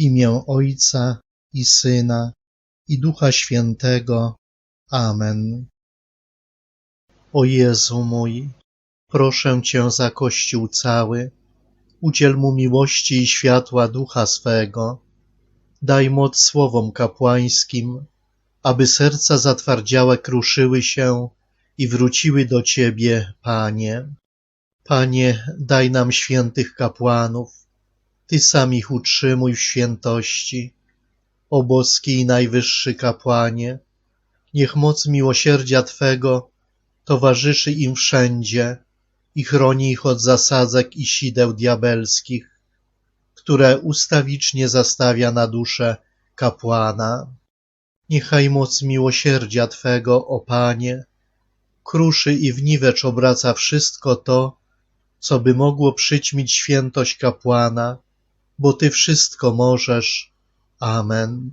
imię Ojca i Syna i Ducha Świętego. Amen. O Jezu mój, proszę Cię za Kościół cały, udziel mu miłości i światła Ducha swego. Daj moc słowom kapłańskim, aby serca zatwardziałe kruszyły się i wróciły do Ciebie, Panie. Panie, daj nam świętych kapłanów, Ty sam ich utrzymuj w świętości. O boski i najwyższy kapłanie, niech moc miłosierdzia Twego towarzyszy im wszędzie i chroni ich od zasadzek i sideł diabelskich, które ustawicznie zastawia na duszę kapłana. Niechaj moc miłosierdzia Twego, o Panie, kruszy i w niwecz obraca wszystko to, co by mogło przyćmić świętość kapłana, bo Ty wszystko możesz. Amen.